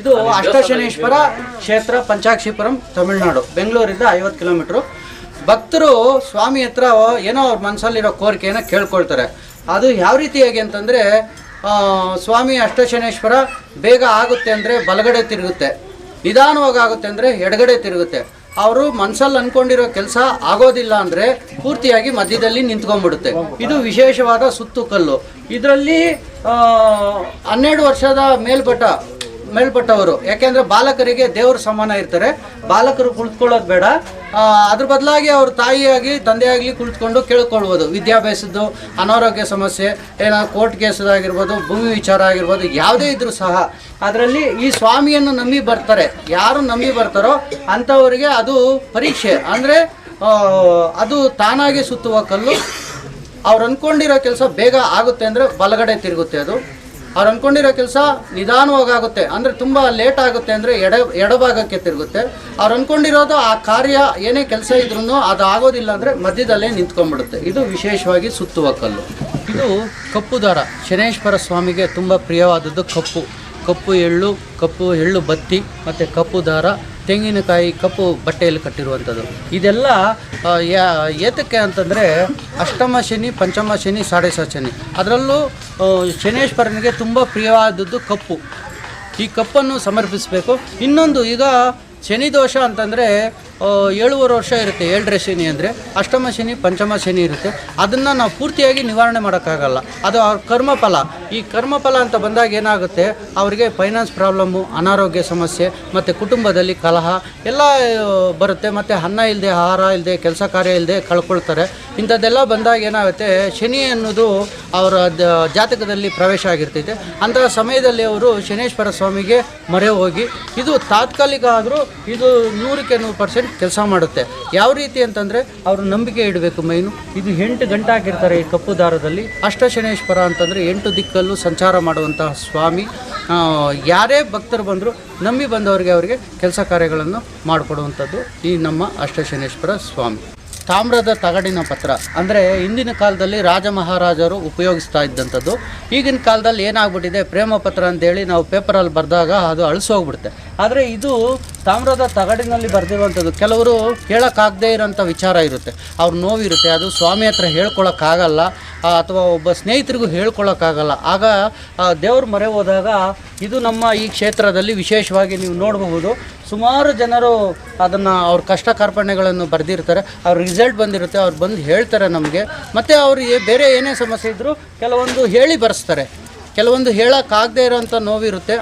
ಇದು ಅಷ್ಟಶನೇಶ್ವರ ಕ್ಷೇತ್ರ ಪಂಚಾಕ್ಷಿಪುರಂ ತಮಿಳುನಾಡು. ಬೆಂಗಳೂರಿಂದ ಐವತ್ತು ಕಿಲೋಮೀಟ್ರು. ಭಕ್ತರು ಸ್ವಾಮಿ ಹತ್ರ ಏನೋ ಅವ್ರ ಮನಸ್ಸಲ್ಲಿರೋ ಕೋರಿಕೆಯನ್ನು ಕೇಳ್ಕೊಳ್ತಾರೆ. ಅದು ಯಾವ ರೀತಿಯಾಗಿ ಅಂತಂದರೆ ಸ್ವಾಮಿ ಅಷ್ಟಶನೇಶ್ವರ ಬೇಗ ಆಗುತ್ತೆ ಅಂದರೆ ಬಲಗಡೆ ತಿರುಗುತ್ತೆ. ನಿಧಾನವಾಗಿ ಆಗುತ್ತೆ ಅಂದರೆ ಎಡಗಡೆ ತಿರುಗುತ್ತೆ. ಅವರು ಮನಸ್ಸಲ್ಲಿ ಅಂದ್ಕೊಂಡಿರೋ ಕೆಲಸ ಆಗೋದಿಲ್ಲ ಅಂದರೆ ಪೂರ್ತಿಯಾಗಿ ಮಧ್ಯದಲ್ಲಿ ನಿಂತ್ಕೊಂಡ್ಬಿಡುತ್ತೆ. ಇದು ವಿಶೇಷವಾದ ಸುತ್ತು ಕಲ್ಲು. ಇದರಲ್ಲಿ ಹನ್ನೆರಡು ವರ್ಷದ ಮೇಲ್ಪಟ್ಟ ಮೇಲ್ಪಟ್ಟವರು. ಯಾಕೆಂದ್ರೆ ಬಾಲಕರಿಗೆ ದೇವರು ಸಮಾನ ಇರ್ತಾರೆ. ಬಾಲಕರು ಕುಳಿತುಕೊಳ್ಳೋದು ಬೇಡ. ಅದ್ರ ಬದಲಾಗಿ ಅವ್ರ ತಾಯಿಯಾಗಿ, ತಂದೆಯಾಗಲಿ ಕುಳಿತುಕೊಂಡು ಕೇಳ್ಕೊಳ್ಬೋದು ವಿದ್ಯಾಭ್ಯಾಸದ್ದು, ಅನಾರೋಗ್ಯ ಸಮಸ್ಯೆ, ಏನೋ ಕೋರ್ಟ್ ಕೇಸದಾಗಿರ್ಬೋದು ಭೂಮಿ ವಿಚಾರ ಆಗಿರ್ಬೋದು, ಯಾವುದೇ ಇದ್ರೂ ಸಹ ಅದರಲ್ಲಿ ಈ ಸ್ವಾಮಿಯನ್ನು ನಂಬಿ ಬರ್ತಾರೆ. ಯಾರು ನಂಬಿ ಬರ್ತಾರೋ ಅಂಥವರಿಗೆ ಅದು ಪರೀಕ್ಷೆ. ಅಂದರೆ ಅದು ತಾನಾಗಿ ಸುತ್ತುವ ಕಲ್ಲು. ಅವ್ರು ಅಂದ್ಕೊಂಡಿರೋ ಕೆಲಸ ಬೇಗ ಆಗುತ್ತೆ ಅಂದರೆ ಬಲಗಡೆ ತಿರುಗುತ್ತೆ ಅದು. ಅವ್ರು ಅಂದ್ಕೊಂಡಿರೋ ಕೆಲಸ ನಿಧಾನವಾಗಿ ಆಗುತ್ತೆ ಅಂದರೆ ತುಂಬ ಲೇಟ್ ಆಗುತ್ತೆ ಅಂದರೆ ಎಡ, ಎಡಭಾಗಕ್ಕೆ ತಿರುಗುತ್ತೆ. ಅವ್ರು ಅಂದ್ಕೊಂಡಿರೋದು ಆ ಕಾರ್ಯ ಏನೇ ಕೆಲಸ ಇದ್ರೂ ಅದು ಆಗೋದಿಲ್ಲ ಅಂದರೆ ಮಧ್ಯದಲ್ಲೇ ನಿಂತ್ಕೊಂಡ್ಬಿಡುತ್ತೆ. ಇದು ವಿಶೇಷವಾಗಿ ಸುತ್ತುವ ಕಲ್ಲು. ಇದು ಕಪ್ಪು ದಾರ. ಶನೇಶ್ವರ ಸ್ವಾಮಿಗೆ ತುಂಬ ಪ್ರಿಯವಾದದ್ದು ಕಪ್ಪು. ಕಪ್ಪು ಎಳ್ಳು ಕಪ್ಪು ಎಳ್ಳು ಬತ್ತಿ, ಮತ್ತು ಕಪ್ಪು ದಾರ. ತೆಂಗಿನಕಾಯಿ ಕಪ್ಪು ಬಟ್ಟೆಯಲ್ಲಿ ಕಟ್ಟಿರುವಂಥದ್ದು. ಇದೆಲ್ಲ ಯಾ, ಏತಕ್ಕೆ ಅಂತಂದರೆ ಅಷ್ಟಮ ಶನಿ, ಪಂಚಮ ಶನಿ ಸಾಡೆ ಶನಿ. ಅದರಲ್ಲೂ ಶನೇಶ್ವರನಿಗೆ ತುಂಬ ಪ್ರಿಯವಾದದ್ದು ಕಪ್ಪು. ಈ ಕಪ್ಪನ್ನು ಸಮರ್ಪಿಸಬೇಕು. ಇನ್ನೊಂದು ಈಗ ಶನಿ ದೋಷ ಅಂತಂದರೆ ಏಳುವರೆ ವರ್ಷ ಇರುತ್ತೆ, ಏಳರೆ ಶನಿ ಅಂದರೆ. ಅಷ್ಟಮ ಶನಿ, ಪಂಚಮ ಶನಿ ಇರುತ್ತೆ. ಅದನ್ನು ನಾವು ಪೂರ್ತಿಯಾಗಿ ನಿವಾರಣೆ ಮಾಡೋಕ್ಕಾಗಲ್ಲ. ಅದು ಅವ್ರ ಕರ್ಮಫಲ. ಈ ಕರ್ಮಫಲ ಅಂತ ಬಂದಾಗ ಏನಾಗುತ್ತೆ? ಅವರಿಗೆ ಫೈನಾನ್ಸ್ ಪ್ರಾಬ್ಲಮ್ಮು ಅನಾರೋಗ್ಯ ಸಮಸ್ಯೆ, ಮತ್ತು ಕುಟುಂಬದಲ್ಲಿ ಕಲಹ, ಎಲ್ಲ ಬರುತ್ತೆ. ಮತ್ತು ಅನ್ನ ಇಲ್ಲದೆ ಆಹಾರ ಇಲ್ಲದೆ ಕೆಲಸ ಕಾರ್ಯ ಇಲ್ಲದೆ ಕಳ್ಕೊಳ್ತಾರೆ. ಇಂಥದ್ದೆಲ್ಲ ಬಂದಾಗ ಏನಾಗುತ್ತೆ? ಶನಿ ಅನ್ನೋದು ಅವರ ಜಾತಕದಲ್ಲಿ ಪ್ರವೇಶ ಆಗಿರ್ತೈತೆ. ಅಂತಹ ಸಮಯದಲ್ಲಿ ಅವರು ಶನೇಶ್ವರ ಸ್ವಾಮಿಗೆ ಮೊರೆ ಹೋಗಿ ಇದು ತಾತ್ಕಾಲಿಕ ಆದರೂ ಇದು ನೂರಕ್ಕೆ ನೂರು ಪರ್ಸೆಂಟ್ ಕೆಲಸ ಮಾಡುತ್ತೆ. ಯಾವ ರೀತಿ ಅಂತಂದರೆ ಅವರು ನಂಬಿಕೆ ಇಡಬೇಕು ಮೈನು. ಇದು ಎಂಟು ಗಂಟೆ ಹಾಕಿರ್ತಾರೆ ಈ ಕಪ್ಪು ದಾರದಲ್ಲಿ. ಅಷ್ಟಶನೇಶ್ವರ ಅಂತಂದರೆ ಎಂಟು ದಿಕ್ಕಲ್ಲೂ ಸಂಚಾರ ಮಾಡುವಂತಹ ಸ್ವಾಮಿ. ಯಾರೇ ಭಕ್ತರು ಬಂದರೂ ನಂಬಿ ಬಂದವರಿಗೆ ಅವರಿಗೆ ಕೆಲಸ ಕಾರ್ಯಗಳನ್ನು ಮಾಡಿಕೊಡುವಂಥದ್ದು ಈ ನಮ್ಮ ಅಷ್ಟಶನೇಶ್ವರ ಸ್ವಾಮಿ. ತಾಮ್ರದ ತಗಡಿನ ಪತ್ರ. ಅಂದರೆ ಹಿಂದಿನ ಕಾಲದಲ್ಲಿ ರಾಜ ಮಹಾರಾಜರು ಉಪಯೋಗಿಸ್ತಾ ಇದ್ದಂಥದ್ದು. ಈಗಿನ ಕಾಲದಲ್ಲಿ ಏನಾಗ್ಬಿಟ್ಟಿದೆ, ಪ್ರೇಮ ಪತ್ರ ಅಂತೇಳಿ ನಾವು ಪೇಪರಲ್ಲಿ ಬರೆದಾಗ ಅದು ಅಳಿಸೋಗ್ಬಿಡುತ್ತೆ ಆದರೆ ಇದು ತಾಮ್ರದ ತಗಡಿನಲ್ಲಿ ಬರೆದಿರುವಂಥದ್ದು. ಕೆಲವರು ಹೇಳೋಕ್ಕಾಗದೇ ಇರೋಂಥ ವಿಚಾರ ಇರುತ್ತೆ. ಅವ್ರ ನೋವಿರುತ್ತೆ, ಅದು ಸ್ವಾಮಿ ಹತ್ರ ಹೇಳ್ಕೊಳ್ಳೋಕ್ಕಾಗಲ್ಲ ಅಥವಾ ಒಬ್ಬ ಸ್ನೇಹಿತರಿಗೂ ಹೇಳ್ಕೊಳ್ಳೋಕ್ಕಾಗಲ್ಲ ಆಗ ದೇವ್ರ ಮೊರೆ ಹೋದಾಗ ಇದು ನಮ್ಮ ಈ ಕ್ಷೇತ್ರದಲ್ಲಿ ವಿಶೇಷವಾಗಿ ನೀವು ನೋಡಬಹುದು. ಸುಮಾರು ಜನರು ಅದನ್ನು ಅವ್ರ ಕಷ್ಟ ಕಾರ್ಪಣ್ಯಗಳನ್ನು ಬರೆದಿರ್ತಾರೆ. ಅವ್ರ ರಿಸಲ್ಟ್ ಬಂದಿರುತ್ತೆ, ಅವ್ರು ಬಂದು ಹೇಳ್ತಾರೆ ನಮಗೆ. ಮತ್ತು ಅವರು ಬೇರೆ ಏನೇ ಸಮಸ್ಯೆ ಇದ್ದರೂ ಕೆಲವೊಂದು ಹೇಳಿ ಬರೆಸ್ತಾರೆ. ಕೆಲವೊಂದು ಹೇಳೋಕ್ಕಾಗದೇ ಇರೋಂಥ ನೋವಿರುತ್ತೆ.